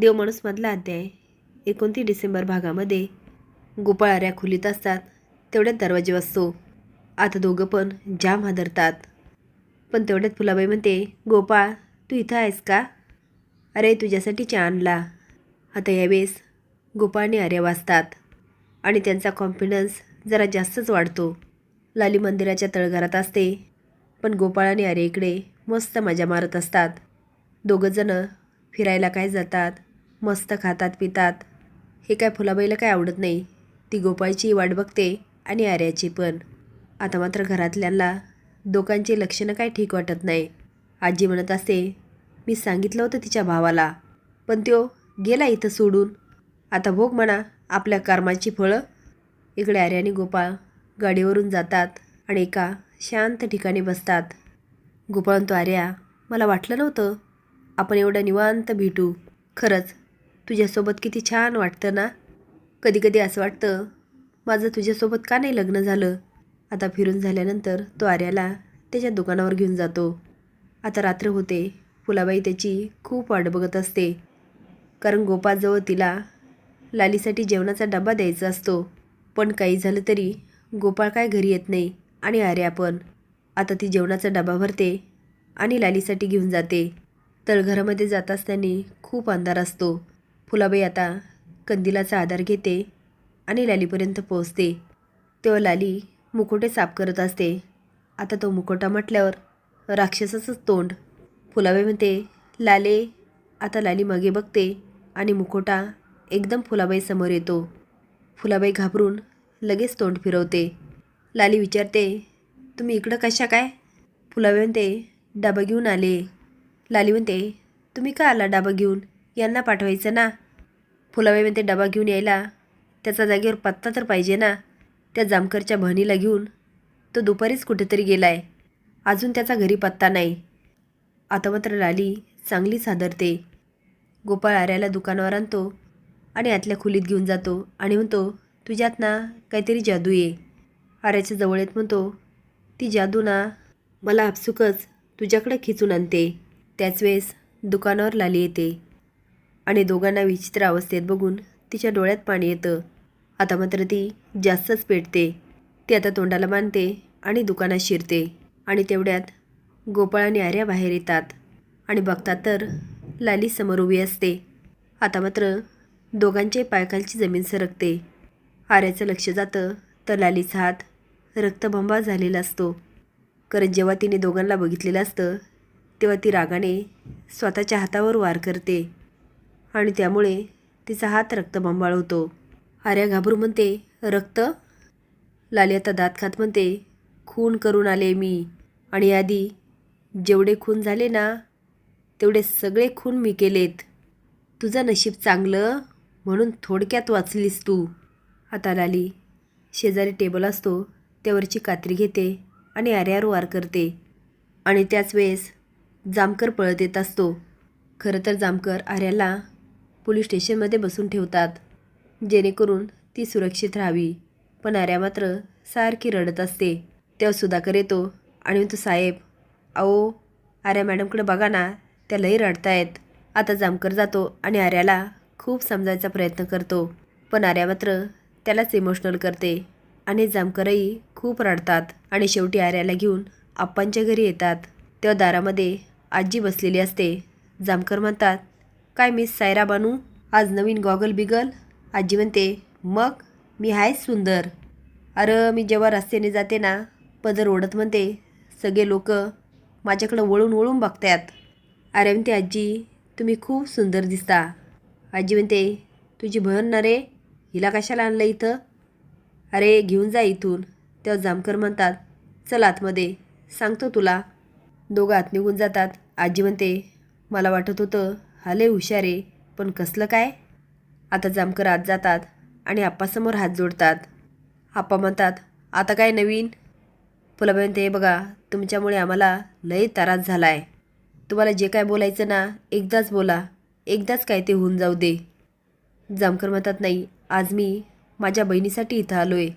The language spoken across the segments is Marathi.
देवमाणूसमधला अध्याय. एकोणतीस डिसेंबर भागामध्ये गोपाळ आर्या खोलीत असतात. तेवढ्यात दरवाजे वाजतो आता दोघं पण जाम हादरतात. पण तेवढ्यात फुलाबाई म्हणते गोपाळ तू इथं आहेस का? अरे तुझ्यासाठी चहा आणला. आता यावेळेस गोपाळने आर्या वाचतात आणि त्यांचा कॉन्फिडन्स जरा जास्तच वाढतो. लाली मंदिराच्या तळघरात असते पण गोपाळ आणि आर्या इकडे मस्त मजा मारत असतात. दोघंजणं फिरायला काय जातात? मस्त खातात पितात. हे काय फुलाबाईला काय आवडत नाही? ती गोपाळची वाट बघते आणि आर्याची पण. आता मात्र घरातल्यांना दोघांची लक्षणं काय ठीक वाटत नाही. आजी म्हणत असते मी सांगितलं होतं तिच्या भावाला. पण तो गेला इथं सोडून. आता भोग म्हणा आपल्या कर्माची फळं. इकडे आर्या आणि गोपाळ गाडीवरून जातात आणि एका शांत ठिकाणी बसतात. गोपाळ तो आर्या मला वाटलं नव्हतं. आपण एवढं निवांत भेटू. खरंच तुझ्यासोबत किती छान वाटतं ना? कधी कधी असं वाटतं माझं तुझ्यासोबत का नाही लग्न झालं? आता फिरून झाल्यानंतर तो आर्याला त्याच्या दुकानावर घेऊन जातो. आता रात्र होते फुलाबाई त्याची खूप वाट बघत असते. कारण गोपाळजवळ तिला लालीसाठी जेवणाचा डबा द्यायचा असतो. पण काही झालं तरी गोपाळ काय घरी येत नाही आणि आर्या पण. आता ती जेवणाचा डबा भरते आणि लालीसाठी घेऊन जाते. तळघरामध्ये जात असताना खूप अंधार असतो. फुलाबाई आता कंदिलाचा आधार घेते आणि लालीपर्यंत पोहोचते. तेव्हा लाली मुखोटे साफ करत असते. आता तो मुखोटा म्हटल्यावर राक्षसाचंच तोंड. फुलाबाई म्हणते लाले आता लाली मागे बघते आणि मुखोटा एकदम फुलाबाई समोर येतो. फुलाबाई घाबरून लगेच तोंड फिरवते. लाली विचारते तुम्ही इकडं कशा काय? फुलाबाई म्हणते डाबा घेऊन आले. लाली म्हणते तुम्ही का आला डाबा घेऊन? यांना पाठवायचं ना. फुलाबाईमध्ये म्हणते डबा घेऊन यायला. त्याचा जागेवर पत्ता तर पाहिजे ना. त्या जामकरच्या बहिणीला घेऊन. तो दुपारीच कुठेतरी गेलाय. अजून त्याचा घरी पत्ता नाही. आता मात्र लाली चांगलीच हादरते गोपाळ आर्याला दुकानावर आणतो आणि आतल्या खोलीत घेऊन जातो आणि म्हणतो तुझ्यात ना काहीतरी जादू आहे आर्याच्या जवळ येत म्हणतो ती जादू ना मला आपसुकच तुझ्याकडे खिचून आणते. त्याच वेळेस दुकानावर लाली येते. आणि दोघांना विचित्र अवस्थेत बघून तिच्या डोळ्यात पाणी येतं. आता मात्र ती जास्तच पेटते. ती आता तोंडाला मानते आणि दुकानात शिरते. आणि तेवढ्यात गोपाळ आणि आर्या बाहेर येतात. आणि बघतात तर लाली समोर उभी असते. आता मात्र दोघांचे पायखालची जमीन सरकते. आर्याचं लक्ष जातं तर लालीचा हात रक्तभंबा झालेला असतो. कारण जेव्हा तिने दोघांना बघितलेलं असतं तेव्हा ती रागाने स्वतःच्या हातावर वार करते. आणि त्यामुळे तिचा हात रक्तबंबाळ होतो. आर्या घाबरू म्हणते रक्त? लाली आता दात खात म्हणते खून करून आले मी. आणि आधी जेवढे खून झाले ना तेवढे सगळे खून मी केलेत. तुझं नशीब चांगलं म्हणून थोडक्यात वाचलीस तू. आता लाली शेजारी टेबल असतो त्यावरची कात्री घेते आणि आर्यावर वार करते. आणि त्याच वेळेस जामकर पळत येत असतो. खरं तर जामकर आर्याला पोलीस स्टेशनमध्ये बसून ठेवतात. जेणेकरून ती सुरक्षित राहावी. पण आर्या मात्र सारखी रडत असते. तेव्हा सुधाकर येतो आणि म्हणतो साहेब अहो आर्या मॅडमकडे बघा ना त्या लई रडतायत. आता जामकर जातो आणि आर्याला खूप समजायचा प्रयत्न करतो. पण आर्या मात्र त्यालाच इमोशनल करते आणि जामकरही खूप रडतात आणि शेवटी आर्याला घेऊन आप्पांच्या घरी येतात. तेव्हा दारामध्ये आजी बसलेली असते. जामकर म्हणतात काय मिस सायरा बानू? आज नवीन गॉगल बिगल. आजी म्हणते मग? मी आहेच सुंदर. अरे मी जेव्हा रस्त्याने जाते ना पदर ओढत म्हणते सगळे लोक माझ्याकडं वळून वळून बघतात अरे म्हणते आजी तुम्ही खूप सुंदर दिसता. आजी म्हणते तुझी बहन ना रे? हिला कशाला आणलं इथं? अरे घेऊन जा इथून. तेव्हा जामकर म्हणतात चल आतमध्ये. सांगतो तुला. दोघं आत निघून जातात. आजी म्हणते मला वाटत होतं हा लय हुशार आहे पण कसलं काय? आता जामकर आत जातात आणि आप्पासमोर हात जोडतात. आप्पा म्हणतात आता काय नवीन? फुलाबाई ते बघा तुमच्यामुळे आम्हाला लय त्रास झाला आहे तुम्हाला जे काय बोलायचं ना एकदाच बोला. एकदाच काय ते होऊन जाऊ दे. जामकर म्हणतात नाही आज मी माझ्या बहिणीसाठी इथं आलो आहे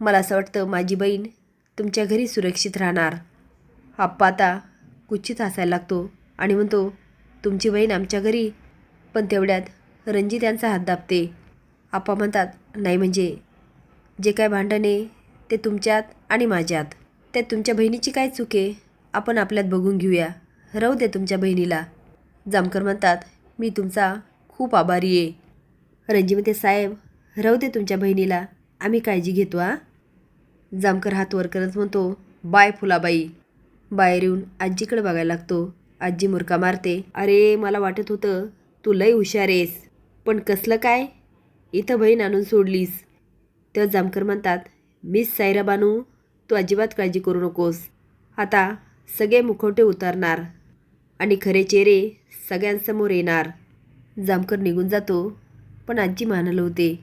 मला असं वाटतं माझी बहीण तुमच्या घरी सुरक्षित राहणार. आप्पा आता कुचित हसायला लागतो आणि म्हणतो तुमची बहीण आमच्या घरी. पण तेवढ्यात रणजी त्यांचा हात दाबते. आप्पा म्हणतात नाही म्हणजे. जे काय भांडण आहे ते तुमच्यात आणि माझ्यात. त्यात तुमच्या बहिणीची काय चुके आपण आपल्यात बघून घेऊया. राहू दे तुमच्या बहिणीला. जामकर म्हणतात मी तुमचा खूप आभारी आहे. रणजी म्हणते साहेब राहू दे तुमच्या बहिणीला. आम्ही काळजी घेतो आ जामकर हात वर करत म्हणतो बाय फुलाबाई. बाहेर येऊन आजीकडे बघायला लागतो. आजी मुरका मारते. अरे मला वाटत होतं तू लय हुशार आहेस. पण कसलं काय? इथं बहीण आणून सोडलीस. तर जामकर म्हणतात मिस सायरा बानू तू अजिबात काळजी करू नकोस. आता सगळे मुखवटे उतरणार आणि खरे चेहरे सगळ्यांसमोर येणार. जामकर निघून जातो पण आजी मानलं होते.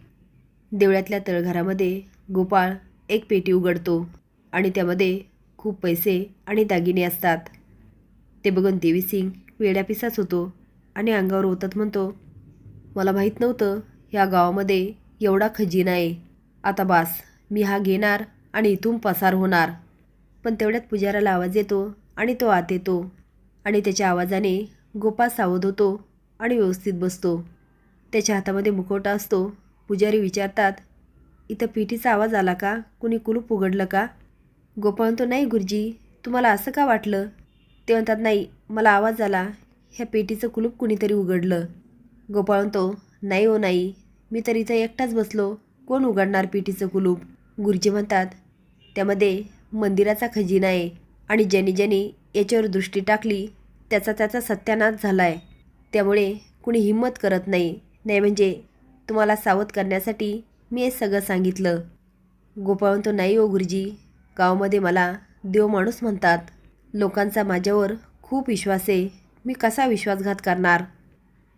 देवळातल्या तळघरामध्ये गोपाळ एक पेटी उघडतो आणि त्यामध्ये खूप पैसे आणि दागिने असतात. ते बघून देवी सिंग वेड्यापिसाच होतो आणि अंगावर ओतत म्हणतो मला माहीत नव्हतं ह्या गावामध्ये एवढा खजिना आहे. आता बास मी हा घेणार आणि इथून पसार होणार. पण तेवढ्यात पुजाराला आवाज येतो आणि तो आत येतो आणि त्याच्या आवाजाने गोपाळ सावध होतो आणि व्यवस्थित बसतो. त्याच्या हातामध्ये मुखवटा असतो. पुजारी विचारतात इथं पिठीचा आवाज आला का? कुणी कुलूप उघडलं का? गोपाळ म्हणतो नाही गुरुजी तुम्हाला असं का वाटलं? ते म्हणतात नाही मला आवाज आला. ह्या पेटीचं कुलूप कुणीतरी उघडलं. गोपाळ म्हणतो नाही हो नाही. मी तर इथं एकटाच बसलो. कोण उघडणार पेटीचं कुलूप? गुरुजी म्हणतात त्यामध्ये मंदिराचा खजिना आहे आणि ज्यांनी ज्यांनी याच्यावर दृष्टी टाकली त्याचा त्याचा सत्यानाश झाला आहे त्यामुळे कुणी हिंमत करत नाही. नाही म्हणजे तुम्हाला सावध करण्यासाठी मी हे सगळं सांगितलं. गोपाळ म्हणतो नाही हो गुरुजी. गावामध्ये मला देव माणूस म्हणतात. लोकांचा माझ्यावर खूप विश्वास आहे. मी कसा विश्वासघात करणार?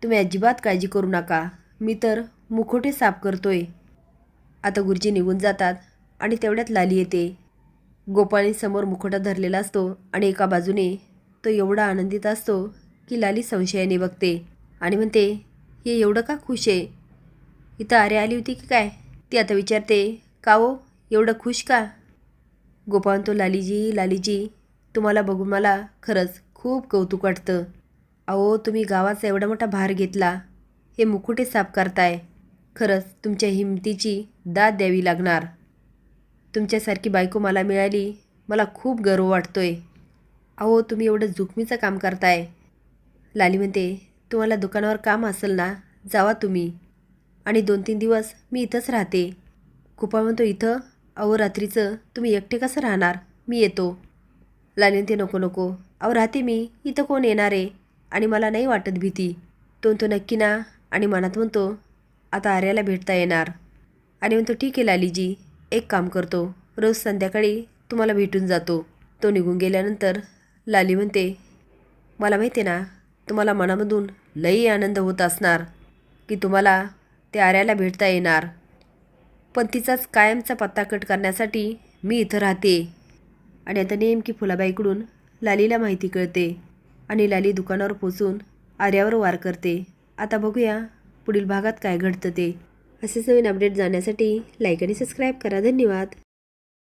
तुम्ही अजिबात काळजी करू नका. मी तर मुखोटे साफ करतोय. आता गुरुजी निघून जातात आणि तेवढ्यात लाली येते. गोपाळी समोर मुखोटा धरलेला असतो आणि एका बाजूने तो एवढा आनंदित असतो की लाली संशयाने बघते आणि म्हणते हे एवढं का खुश आहे? इथं आरे आली होती की काय? ती आता विचारते का ओ एवढं खुश का? गोपाळ तो लालीजी लालीजी तुम्हाला बघून मला खरंच खूप कौतुक वाटतं. अहो तुम्ही गावाचा एवढा मोठा भार घेतला हे मुकुटे साफ करताय. खरंच तुमच्या हिमतीची दाद द्यावी लागणार. तुमच्यासारखी बायको मला मिळाली मला खूप गर्व वाटतोय. अहो तुम्ही एवढं जोखमीचं काम करताय. लाली म्हणते तुम्हाला दुकानावर काम असेल ना जावा तुम्ही. आणि दोन तीन दिवस मी इथंच राहते. कुपा म्हणतो इथं? अहो रात्रीचं तुम्ही एकटे कसं राहणार? मी येतो. लाली म्हणते नको नको. अहो राहते मी. इथं कोण येणार आहे? आणि मला नाही वाटत भीती. तो तो नक्की ना. आणि मनात म्हणतो आता आर्याला भेटता येणार. आणि म्हणतो ठीक आहे लालीजी. एक काम करतो. रोज संध्याकाळी तुम्हाला भेटून जातो. तो निघून गेल्यानंतर लाली म्हणते मला माहिती आहे ना तुम्हाला मनामधून लई आनंद होत असणार की तुम्हाला ते आर्याला भेटता येणार. पण तिचाच कायमचा पत्ता कट करण्यासाठी मी इथं राहते. आणि आता नेमकी फुलाबाईकडून लालीला माहिती कळते आणि लाली दुकानावर पोचून आर्यावर वार करते. आता बघूया पुढील भागात काय घडतं ते. असेच नवीन अपडेट जाण्यासाठी लाईक आणि सबस्क्राईब करा. धन्यवाद.